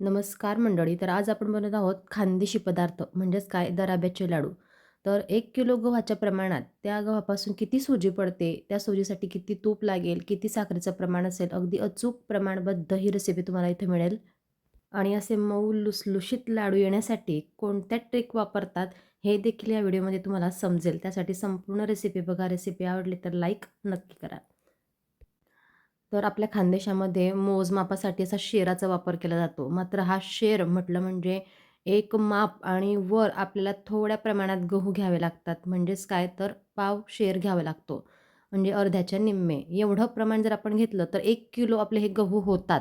नमस्कार मंडळी तर आज आपण बनवत आहोत खानदेशी पदार्थ म्हणजेच काय? दराब्याचे लाडू. तर एक किलो गव्हाच्या प्रमाणात त्या गव्हापासून किती सोजी पडते? त्या सोजीसाठी किती तूप लागेल? किती साखरेचं प्रमाण असेल? अगदी अचूक प्रमाणबद्ध ही रेसिपी तुम्हाला इथे मिळेल. आणि असे मऊ लुसलुशीत लाडू येण्यासाठी कोणत्या ट्रिक वापरतात हे देखील या व्हिडिओमध्ये तुम्हाला समजेल. त्यासाठी संपूर्ण रेसिपी बघा. रेसिपी आवडली तर लाईक नक्की करा. तर आपल्या खानदेशामध्ये मोजमापासाठी असा शेराचा वापर केला जातो. मात्र हा शेर म्हटलं म्हणजे एक माप आणि वर आपल्याला थोड्या प्रमाणात गहू घ्यावे लागतात. म्हणजेच काय? तर पाव शेर घ्यावा लागतो. म्हणजे अर्ध्याच्या निम्मे. एवढं प्रमाण जर आपण घेतलं तर एक किलो आपले हे गहू होतात.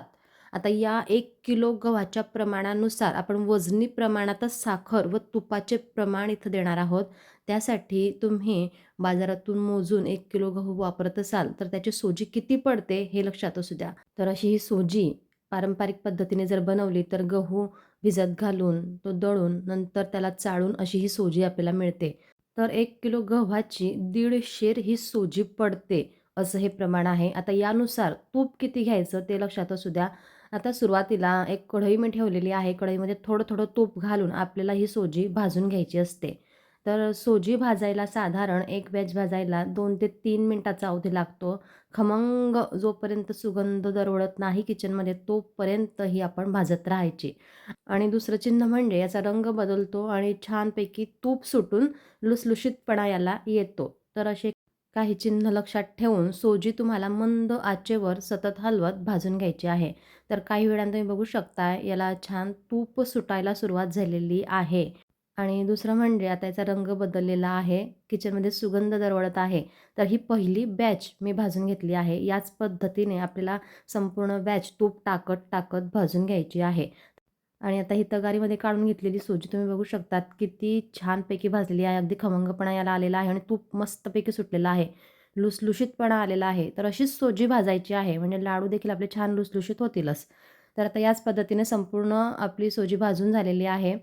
आता या एक किलो गव्हाच्या प्रमाणानुसार आपण वजनी प्रमाणातच साखर व तुपाचे प्रमाण इथं देणार आहोत. त्यासाठी तुम्ही बाजारातून मोजून एक किलो गहू वापरत असाल तर त्याची सोजी किती पडते हे लक्षात असू द्या. तर अशी ही सोजी पारंपरिक पद्धतीने जर बनवली तर गहू भिजत घालून तो दळून नंतर त्याला चाळून अशी ही सोजी आपल्याला मिळते. तर एक किलो गव्हाची दीड शेर ही सोजी पडते असं हे प्रमाण आहे. आता यानुसार तूप किती घ्यायचं ते लक्षात असू द्या. आता सुरुवातीला एक कढई मी ठेवलेली आहे. कढईमध्ये थोडं थोडं तूप घालून आपल्याला ही सोजी भाजून घ्यायची असते. तर सोजी भाजायला साधारण एक वेज भाजायला दोन ते तीन मिनटाचा अवधी लागतो. खमंग जोपर्यंत सुगंध दरवळत नाही किचनमध्ये तोपर्यंत ही आपण भाजत राहायची. आणि दुसरं चिन्ह म्हणजे याचा रंग बदलतो आणि छानपैकी तूप सुटून लुसलुशीतपणा याला येतो. तर असे काही चिन्ह लक्षात ठेवून सोजी तुम्हाला मंद आचेवर सतत हलवत भाजून घ्यायची आहे. तर काही वेळानं तुम्ही बघू शकता याला छान तूप सुटायला सुरुवात झालेली आहे. आणि दुसरं म्हणजे आता याचा रंग बदललेला आहे. किचनमध्ये सुगंध दरवळत आहे. तर ही पहिली बॅच मी भाजून घेतली आहे. याच पद्धतीने आपल्याला संपूर्ण बॅच तूप टाकत टाकत भाजून घ्यायची आहे. आणि आता ही तगारीमध्ये काढून घेतलेली सूजी तुम्ही बघू शकतात. किती छानपैकी भाजलेली आहे. अगदी खमंगपणा याला आलेला आहे आणि तूप मस्तपैकी सुटलेलं आहे. लुसलुशीतपणा आलेला आहे तर अशीच सोजी भाजायची आहे. म्हणजे लाडू देखील आपले छान लुसलुशीत होतीलच. तर आता याच पद्धतीने संपूर्ण आपली सोजी भाजून झालेली आहे.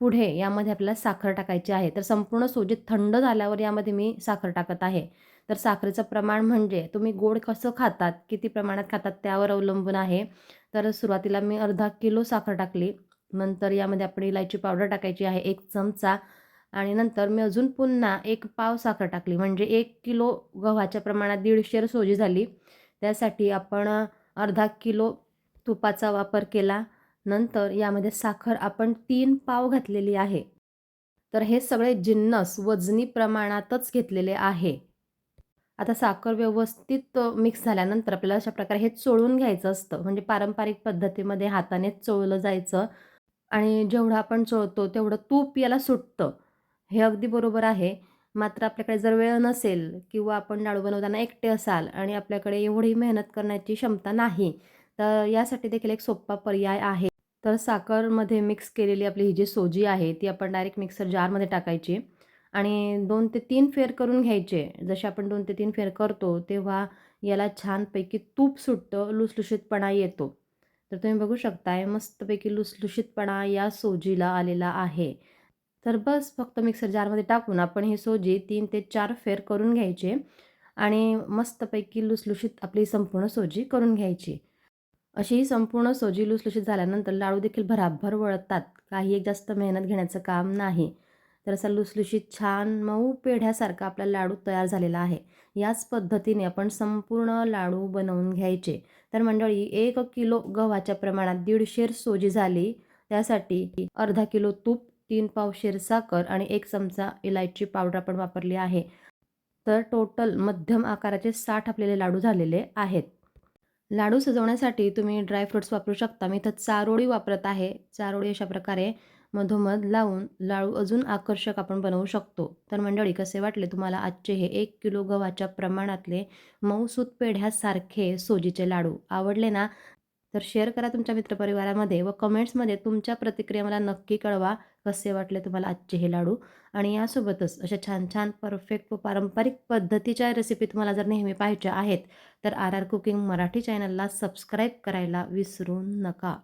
पुढे यामध्ये आपल्याला साखर टाकायची आहे. तर संपूर्ण सोजी थंड झाल्यावर यामध्ये मी साखर टाकत आहे. तर साखरेचं प्रमाण म्हणजे तुम्ही गोड कसं खातात किती प्रमाणात खातात त्यावर अवलंबून आहे. तर सुरुवातीला मी अर्धा किलो साखर टाकली. नंतर यामध्ये आपण इलायची पावडर टाकायची आहे एक चमचा. आणि नंतर मी अजून पुन्हा एक पाव साखर टाकली. म्हणजे एक किलो गव्हाच्या प्रमाणात दीडशे सोजी झाली. त्यासाठी आपण अर्धा किलो तुपाचा वापर केला. नंतर यामध्ये साखर आपण तीन पाव घातलेली आहे. तर हे सगळे जिन्नस वजनी प्रमाणातच घेतलेले आहे. आता साखर व्यवस्थित मिक्स झाल्यानंतर आपल्याला अशा प्रकारे हे चोळून घ्यायचं असतं. म्हणजे पारंपरिक पद्धतीमध्ये हाताने चोळलं जायचं. आणि जेवढं आपण चोळतो तेवढं तूप याला सुटतं. हे अगदी बरोबर आहे. मात्र आपल्याकडे जर वेळ नसेल किंवा आपण लाडू बनवताना एकटे असाल आणि आपल्याकडे एवढी मेहनत करण्याची क्षमता नाही तर यासाठी देखील एक सोपा पर्याय आहे. तर साखरमध्ये मिक्स केलेली आपली ही जी सोजी आहे ती आपण डायरेक्ट मिक्सर जारमध्ये टाकायची आणि दोन ते तीन फेर करून घ्यायचे. जसे आपण दोन ते तीन फेर करतो तेव्हा याला छानपैकी तूप सुटतं लुसलुशीतपणा येतो. तर तुम्ही बघू शकताय मस्तपैकी लुसलुशीतपणा या सोजीला आलेला आहे. तर बस फक्त मिक्सर जारमध्ये टाकून आपण ही सोजी तीन ते चार फेर करून घ्यायचे आणि मस्तपैकी लुसलुशीत आपली संपूर्ण सोजी करून घ्यायची. अशी संपूर्ण सोजी लुसलुशीत झाल्यानंतर लाडू देखील भराभर वळतात. काही एक जास्त मेहनत घेण्याचं काम नाही. तर असा लुसलुशीत छान मऊ पेढ्यासारखा आपला लाडू तयार झालेला आहे. याच पद्धतीने आपण संपूर्ण लाडू बनवून घ्यायचे. तर मंडळी एक किलो गव्हाच्या प्रमाणात दीडशे सोजी झाली. त्यासाठी अर्धा किलो तूप तीन पावशेर साखर आणि एक चमचा इलायची पावडर आपण वापरली आहे. तर टोटल मध्यम आकाराचे साठ आपलेले लाडू झालेले आहेत. लाडू सजवण्यासाठी तुम्ही ड्रायफ्रूट्स वापरू शकता. मी इथं चारोळी वापरत आहे. चारोळी अशा प्रकारे मधोमध लावून लाडू अजून आकर्षक आपण बनवू शकतो. तर मंडळी कसे वाटले तुम्हाला आजचे हे एक किलो गव्हाच्या प्रमाणातले मऊसूत पेढ्यासारखे सोजीचे लाडू? आवडले ना? तर शेअर करा तुमच्या मित्रपरिवारामध्ये व कमेंट्समध्ये तुमच्या प्रतिक्रिया मला नक्की कळवा. कसे वाटले तुम्हाला आजचे हे लाडू? आणि यासोबतच अशा छान छान परफेक्ट व पारंपरिक पद्धतीच्या रेसिपी तुम्हाला जर नेहमी पाहिजे आहेत तर आर आर कुकिंग मराठी चॅनलला सबस्क्राईब करायला विसरू नका.